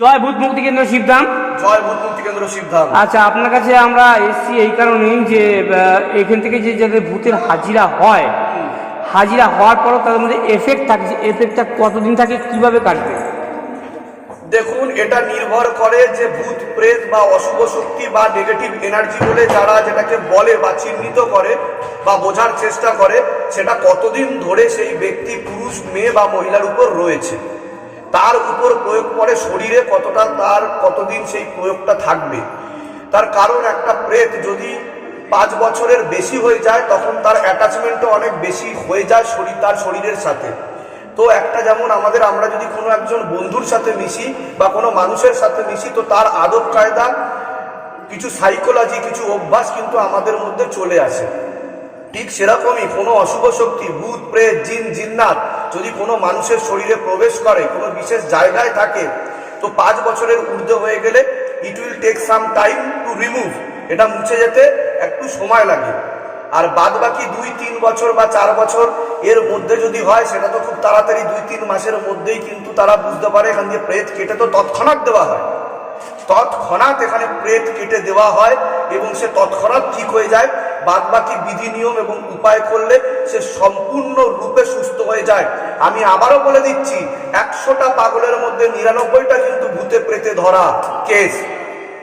জয় ভূত মুক্তি কেন্দ্র শিবধাম। জয় ভূতমুক্তি কেন্দ্র শিবধাম। আচ্ছা আপনার কাছে আমরা এসছি এই কারণেই যে এখান থেকে যে যাদের ভূতের হাজিরা হয় হাজিরা হওয়ার পরও তাদের মধ্যে এফেক্ট থাকে এফেক্টটা কতদিন থাকে কীভাবে কাটবে? দেখুন এটা নির্ভর করে যে ভূত প্রেত বা অশুভ শক্তি বা নেগেটিভ এনার্জি বলে যারা যেটাকে বলে বা চিহ্নিত করে বা বোঝার চেষ্টা করে সেটা কতদিন ধরে সেই ব্যক্তি পুরুষ মেয়ে বা মহিলার উপর রয়েছে। তার উপর প্রয়োগ করে শরীরে কতটা তার, কতদিন সেই প্রয়োগটা থাকবে। তার কারণ একটা প্রেত যদি পাঁচ বছরের বেশি হয়ে যায়, তখন তার অ্যাটাচমেন্টও অনেক বেশি হয়ে যায় শরীর, তার শরীরের সাথে। তো একটা যেমন আমাদের আমরা যদি কোনো একজন বন্ধুর সাথে মিশি বা কোনো মানুষের সাথে মিশি, তো তার আদব কায়দা, কিছু সাইকোলজি কিছু অভ্যাস কিন্তু আমাদের মধ্যে চলে আসে। ঠিক সেরকমই কোনো অশুভ শক্তি, ভূত, প্রেত, জিন, জিন্নাত যদি কোনো মানুষের শরীরে প্রবেশ করে, কোনো বিশেষ জায়গায় থাকে, তো পাঁচ বছরের ঊর্ধ্বে হয়ে গেলে it will take some time to remove এটা মুছে যেতে একটু সময় লাগে। আর বাদ বাকি দুই, তিন বছর বা চার বছর এর মধ্যে যদি হয়, সেটা তো খুব তাড়াতাড়ি দুই, তিন মাসের মধ্যেই কিন্তু তারা বুঝতে পারে, এখান দিয়ে প্রেত কেটে তো তৎক্ষণাৎ দেওয়া হয়। তৎক্ষণাৎ এখানে প্রেত কেটে দেওয়া হয় এবং সে তৎক্ষণাৎ ঠিক হয়ে যায়। বাদ বাকি বিধি, নিয়ম এবং উপায় করলে সে সম্পূর্ণ রূপে সুস্থ হয়ে যায়। আমি আবারও বলে দিচ্ছি, একশোটা পাগলের মধ্যে নিরানব্বইটা কিন্তু ভূতে প্রেতে ধরা কেস।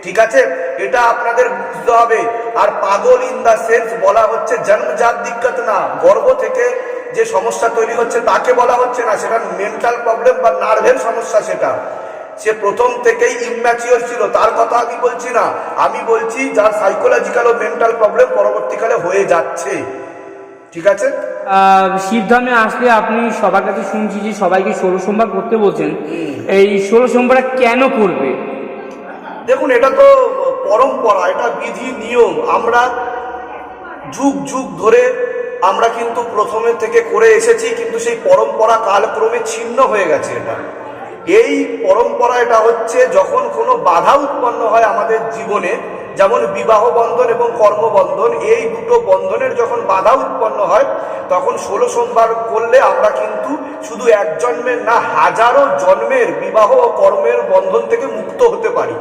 ঠিক আছে? এটা আপনাদের বুঝতে হবে। আর পাগল ইন দা সেন্স বলা হচ্ছে জন্মজাত দিক্কত না। গর্ভ থেকে যে সমস্যা তৈরি হচ্ছে তাকে বলা হচ্ছে না। সেটা মেন্টাল প্রবলেম বা নার্ভের সমস্যা সেটা। সে প্রথম থেকেই ইম্যাচিওর ছিল। তার কথা আমি বলছি না। আমি বলছি যার সাইকোলজিক্যাল ও মেন্টাল প্রবলেম পরবর্তীকালে হয়ে যাচ্ছে। ঠিক আছে? শিবধামে আসলে আপনি সবার কাছে শুনছি যে সবাইকে ষোলো সোমবার করতে বলছেন। এই ষোলো সোমবার কেন করবে? দেখুন এটা তো পরম্পরা এটা বিধি নিয়ম। আমরা যুগ যুগ ধরে আমরা কিন্তু প্রথমে থেকে করে এসেছি কিন্তু সেই পরম্পরা কালক্রমে ছিন্ন হয়ে গেছে এটা। এই পরম্পরা এটা হচ্ছে যখন কোনো বাধা উৎপন্ন হয় আমাদের জীবনে যেমন বিবাহ বন্ধন এবং কর্মবন্ধন এই দুটো বন্ধনের যখন বাধা উৎপন্ন হয়, তখন ষোলো সোমবার করলে আমরা কিন্তু শুধু এক জন্মের না, হাজারো জন্মের বিবাহ ও কর্মের বন্ধন থেকে মুক্ত হতে পারি।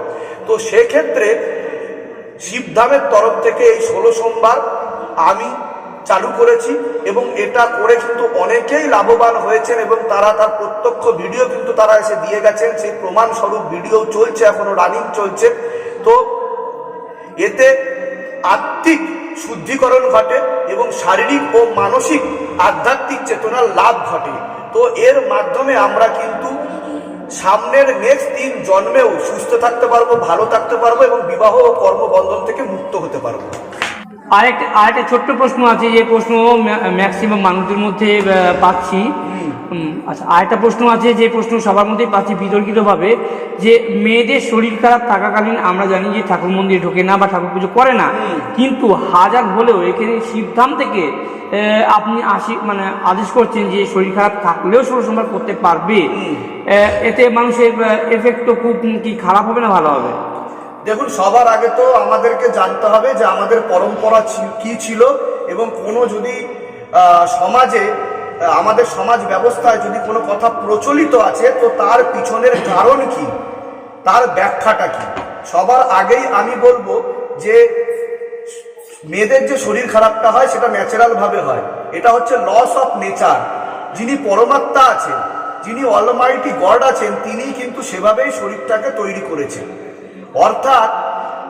তো সেক্ষেত্রে শিবধামের তরফ থেকে এই ষোলো সোমবার আমি চালু করেছি এবং এটা করে কিন্তু অনেকেই লাভবান হয়েছেন এবং তারা তার প্রত্যক্ষ ভিডিও কিন্তু তারা এসে দিয়ে গেছেন। সেই প্রমাণস্বরূপ ভিডিও চলছে, এখনও রানিং চলছে। তো এতে আত্মিক শুদ্ধিকরণ ঘটে এবং শারীরিক ও মানসিক আধ্যাত্মিক চেতনার লাভ ঘটে। তো এর মাধ্যমে আমরা কিন্তু সামনের নেক্সট দিন জন্মেও সুস্থ থাকতে পারব ভালো থাকতে পারব এবং বিবাহ ও কর্মবন্ধন থেকে মুক্ত হতে পারব। আরেকটা আরেকটা ছোট্ট প্রশ্ন আছে যে প্রশ্ন ম্যাক্সিমাম মানুষদের মধ্যে পাচ্ছি। আচ্ছা আরেকটা প্রশ্ন আছে যে প্রশ্ন সবার মধ্যেই পাচ্ছি বিতর্কিতভাবে যে মেয়েদের শরীর খারাপ থাকাকালীন আমরা জানি যে ঠাকুর মন্দিরে ঢোকে না বা ঠাকুর পুজো করে না। কিন্তু হাজার হলেও এখানে শিবধাম থেকে আপনি আসি মানে আদেশ করছেন যে শরীর খারাপ থাকলেও ষোলো সোমবার করতে পারবে। এতে মানুষের এফেক্ট তো খুব কি খারাপ হবে না ভালো হবে? দেখুন সবার আগে তো আমাদেরকে জানতে হবে যে আমাদের পরম্পরা কি ছিল এবং কোনো যদি সমাজে আমাদের সমাজ ব্যবস্থায় যদি কোনো কথা প্রচলিত আছে, তো তার পিছনের কারণ কি? তার ব্যাখ্যাটা কি? সবার আগেই আমি বলব যে, মেয়েদের যে শরীর খারাপটা হয়, সেটা ন্যাচারাল ভাবে হয়। এটা হচ্ছে লস অফ নেচার যিনি পরমাত্মা আছেন, যিনি অলমাইটি গড আছেন তিনি কিন্তু সেভাবেই শরীরটাকে তৈরি করেছেন। অর্থাৎ,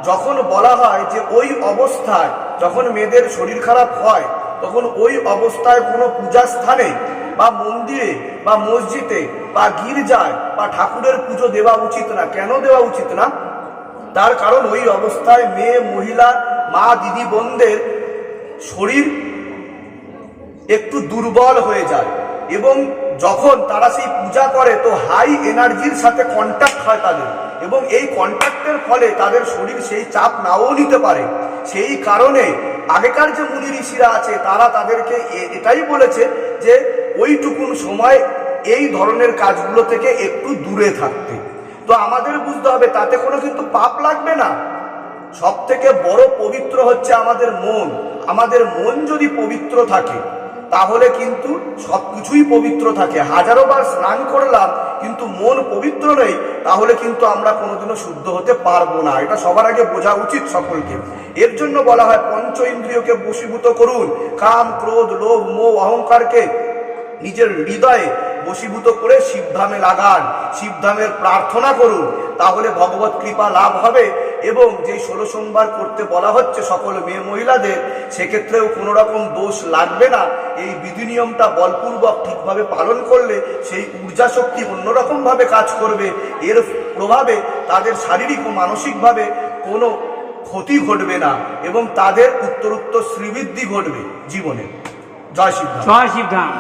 যখন বলা হয় যে ওই অবস্থায় যখন মেয়েদের শরীর খারাপ হয় তখন ওই অবস্থায় কোনো পূজা স্থানে বা মন্দিরে বা মসজিদে বা গির্জায় বা ঠাকুরের পুজো দেওয়া উচিত না। কেন দেওয়া উচিত না? তার কারণ ওই অবস্থায় মেয়ে, মহিলা, মা, দিদি, বোনদের শরীর একটু দুর্বল হয়ে যায় এবং যখন তারা সেই পূজা করে তো হাই এনার্জির সাথে কন্ট্যাক্ট হয় তাদের এবং এই কন্ট্যাক্টের ফলে তাদের শরীর সেই চাপ নাও নিতে পারে। সেই কারণে আগেকার যে মুনি ঋষিরা আছে, তারা তাদেরকে এটাই বলেছে যে ওইটুকুন সময় এই ধরনের কাজগুলো থেকে একটু দূরে থাকতে। তো আমাদের বুঝতে হবে, তাতে কোনো কিন্তু পাপ লাগবে না। সব থেকে বড় পবিত্র হচ্ছে আমাদের মন। আমাদের মন যদি পবিত্র থাকে, তাহলে কিন্তু সব কিছুই পবিত্র থাকে। হাজারো বার স্নান করলাম কিন্তু মন পবিত্র নেই, তাহলে কিন্তু আমরা কোনোদিনও শুদ্ধ হতে পারব না। এটা সবার আগে বোঝা উচিত সকলকে। এর জন্য বলা হয়, পঞ্চ ইন্দ্রিয়কে বশীভূত করুন। কাম, ক্রোধ, লোভ, মোহ, অহংকারকে নিজের হৃদয়ে বশীভূত করে শিবধামে লাগান। শিবধামের প্রার্থনা করুন। তাহলে ভগবত কৃপা লাভ হবে। এবং যে ষোলো সোমবার করতে বলা হচ্ছে সকল মেয়ে মহিলাদের, সেক্ষেত্রেও কোনো রকম দোষ লাগবে না। এই বিধি নিয়মটা বলপূর্বক ঠিকভাবে পালন করলে সেই ঊর্জা শক্তি অন্যরকমভাবে কাজ করবে। এর প্রভাবে তাদের শারীরিক ও মানসিকভাবে কোনো ক্ষতি ঘটবে না এবং তাদের উত্তরোত্তর শ্রীবৃদ্ধি ঘটবে জীবনে। জয় শিবধাম। জয় শিবধাম।